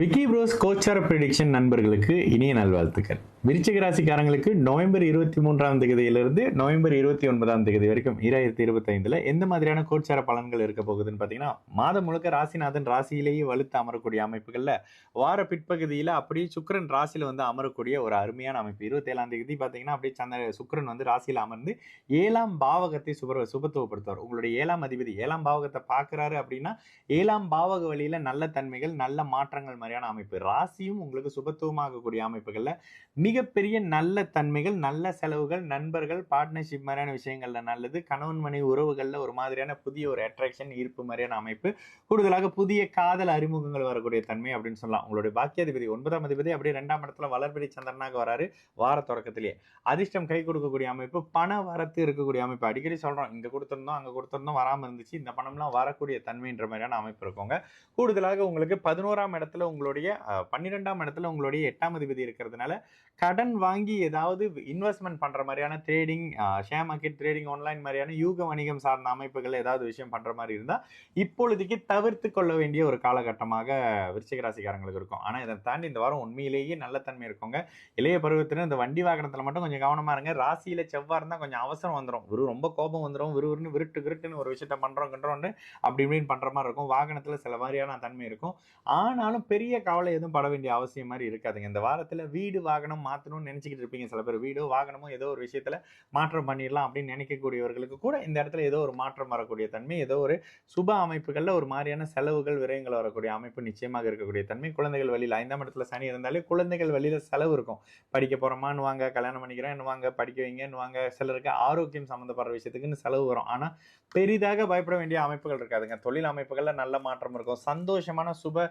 Vicky pros கோச்சார prediction நண்பர்களுக்கு இனிய நல்வாழ்த்துக்கள். விருச்சிக ராசிக்காரங்களுக்கு நவம்பர் இருபத்தி மூன்றாம் தேதியிலிருந்து நவம்பர் இருபத்தி ஒன்பதாம் தேதி வரைக்கும் இராயிரத்தி இருபத்தைந்தில் எந்த மாதிரியான கோச்சார பலன்கள் இருக்க போகுதுன்னு பார்த்தீங்கன்னா மாதம் முழுக்க ராசிநாதன் ராசியிலேயே வலுத்து அமரக்கூடிய அமைப்புகளில் வார பிற்பகுதியில் அப்படியே சுக்கரன் ராசியில் வந்து அமரக்கூடிய ஒரு அருமையான அமைப்பு. இருபத்தேழாம் தேதி பார்த்தீங்கன்னா அப்படியே சந்த சுக்கரன் வந்து ராசியில் அமர்ந்து ஏழாம் பாவகத்தை சுப சுபத்துவப்படுத்துவார். உங்களுடைய ஏழாம் அதிபதி ஏழாம் பாவகத்தை பார்க்குறாரு அப்படின்னா ஏழாம் பாவக வழியில் நல்ல தன்மைகள் நல்ல மாற்றங்கள் மாதிரியான அமைப்பு. ராசியும் உங்களுக்கு சுபத்துவமாகக்கூடிய அமைப்புகளில் மிகப்பெரிய நல்ல தன்மைகள் நல்ல செலவுகள் நண்பர்கள் பார்ட்னர்ஷிப் மாதிரியான விஷயங்கள்ல நல்லது. கணவன் மனைவி உறவுகள்ல ஒரு மாதிரியான புதிய ஒரு அட்ராக்ஷன் ஈர்ப்பு மாதிரியான அமைப்பு. கூடுதலாக புதிய காதல் அறிமுகங்கள் வரக்கூடிய தன்மை அப்படின்னு சொல்லலாம். உங்களுடைய பாக்கியாதிபதி ஒன்பதாம் அதிபதி அப்படியே ரெண்டாம் இடத்துல வளர்பிடி சந்திரனாக வராரு. வார தொடக்கத்திலேயே அதிர்ஷ்டம் கை கொடுக்கக்கூடிய அமைப்பு. பண வரத்து இருக்கக்கூடிய அமைப்பு. அடிக்கடி சொல்றோம் இங்க கொடுத்திருந்தோம் அங்க கொடுத்திருந்தோம் வராம இருந்துச்சு. இந்த பணம்லாம் வரக்கூடிய தன்மைன்ற மாதிரியான அமைப்பு இருக்குங்க. கூடுதலாக உங்களுக்கு பதினோராம் இடத்துல உங்களுடைய பன்னிரெண்டாம் இடத்துல உங்களுடைய எட்டாம் அதிபதி இருக்கிறதுனால கடன் வாங்கி ஏதாவது இன்வெஸ்ட்மெண்ட் பண்ணுற மாதிரியான trading share market trading online மாதிரியான யூக வணிகம் சார்ந்த அமைப்புகள் ஏதாவது விஷயம் பண்ணுற மாதிரி இருந்தால் இப்பொழுதைக்கு தவிர்த்து கொள்ள வேண்டிய ஒரு காலகட்டமாக விருச்சிகராசிக்காரங்களுக்கு இருக்கும். ஆனால் இதை தாண்டி இந்த வாரம் உண்மையிலேயே நல்ல தன்மை இருக்குங்க. இளைய பருவத்தில் இந்த வண்டி வாகனத்தில் மட்டும் கொஞ்சம் கவனமா இருங்க. ராசியில் செவ்வாய் இருந்தால் கொஞ்சம் அவசரம் வந்துடும் ஒரு ரொம்ப கோபம் வந்துடும் விறுவிறுன்னு விருட்டு விருட்டுன்னு ஒரு விஷயத்த பண்ணுறோம் கண்டோன்னு அப்படி இப்படின்னு பண்ணுற மாதிரி இருக்கும். வாகனத்தில் சில மாதிரியான தன்மை இருக்கும். ஆனாலும் பெரிய பெரிய கவலை எதுவும் பட வேண்டிய அவசியம் மாதிரி இருக்காதுங்க. இந்த வாரத்தில் வீடு வாகனம் மாற்றணும்னு நினச்சிக்கிட்டு இருப்பீங்க. சில பேர் வீடோ வாகனமோ ஏதோ ஒரு விஷயத்துல மாற்றம் பண்ணிடலாம் அப்படின்னு நினைக்கக்கூடியவர்களுக்கு கூட இந்த இடத்துல ஏதோ ஒரு மாற்றம் வரக்கூடிய தன்மை ஏதோ ஒரு சுப அமைப்புகளில் ஒரு மாதிரியான செலவுகள் விரயங்கள் வரக்கூடிய அமைப்பு நிச்சயமாக இருக்கக்கூடிய தன்மை. குழந்தைகள் வழியில் ஐந்தாம் இடத்துல சனி இருந்தாலே குழந்தைகள் வழியில செலவு இருக்கும். படிக்க போகிறோமான்னு வாங்க கல்யாணம் பண்ணிக்கிறேன் வாங்க படிக்க வைங்கன்னு வாங்க சிலருக்கு ஆரோக்கியம் சம்மந்தப்படுற விஷயத்துக்குன்னு செலவு வரும். ஆனால் பெரிதாக பயப்பட வேண்டிய அமைப்புகள் இருக்காதுங்க. தொழில் அமைப்புகளில் நல்ல மாற்றம் இருக்கும். சந்தோஷமான சுப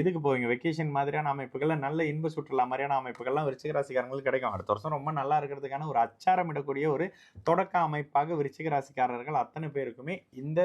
இதுக்கு போவீங்க வெக்கேஷன் மாதிரியான அமைப்புகள்லாம் நல்ல இன்ப சுற்றுலா மாதிரியான அமைப்புகள்லாம் விருச்சிக ராசிக்காரங்களுக்கு கிடைக்கும். அடுத்த வருஷம் ரொம்ப நல்லா இருக்கிறதுக்கான ஒரு அச்சாரம் இடக்கூடிய ஒரு தொடக்க அமைப்பாக விருச்சிக ராசிக்காரர்கள் அத்தனை பேருக்குமே இந்த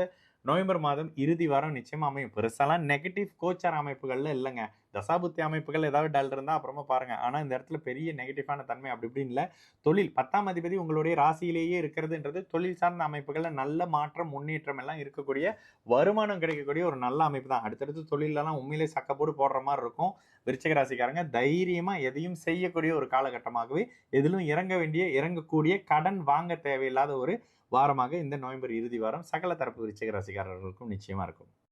நவம்பர் மாதம் இறுதி வாரம் நிச்சயமாக அமையும். பெருசாலாம் நெகட்டிவ் கோச்சார அமைப்புகளில் இல்லைங்க. தசாபுத்தி அமைப்புகள் ஏதாவது டல் இருந்தால் அப்புறமா பாருங்க. ஆனால் இந்த இடத்துல பெரிய நெகட்டிவான தன்மை அப்படி இப்படின்னு இல்லை. தொழில் பத்தாம் அதிபதி உங்களுடைய ராசியிலேயே இருக்கிறதுன்றது தொழில் சார்ந்த அமைப்புகளில் நல்ல மாற்றம் முன்னேற்றம் எல்லாம் இருக்கக்கூடிய வருமானம் கிடைக்கக்கூடிய ஒரு நல்ல அமைப்பு தான். அடுத்தடுத்து தொழிலெல்லாம் உண்மையிலே சக்கப்போடு போடுற மாதிரி இருக்கும். விருச்சக ராசிக்காரங்க தைரியமாக எதையும் செய்யக்கூடிய ஒரு காலகட்டமாகவே எதிலும் இறங்க வேண்டிய இறங்கக்கூடிய கடன் வாங்க தேவையில்லாத ஒரு வாரமாக இந்த நவம்பர் இறுதி வாரம் சகல தரப்பு விருச்சக ராசிக்காரர்களுக்கும் நிச்சயமாக இருக்கும்.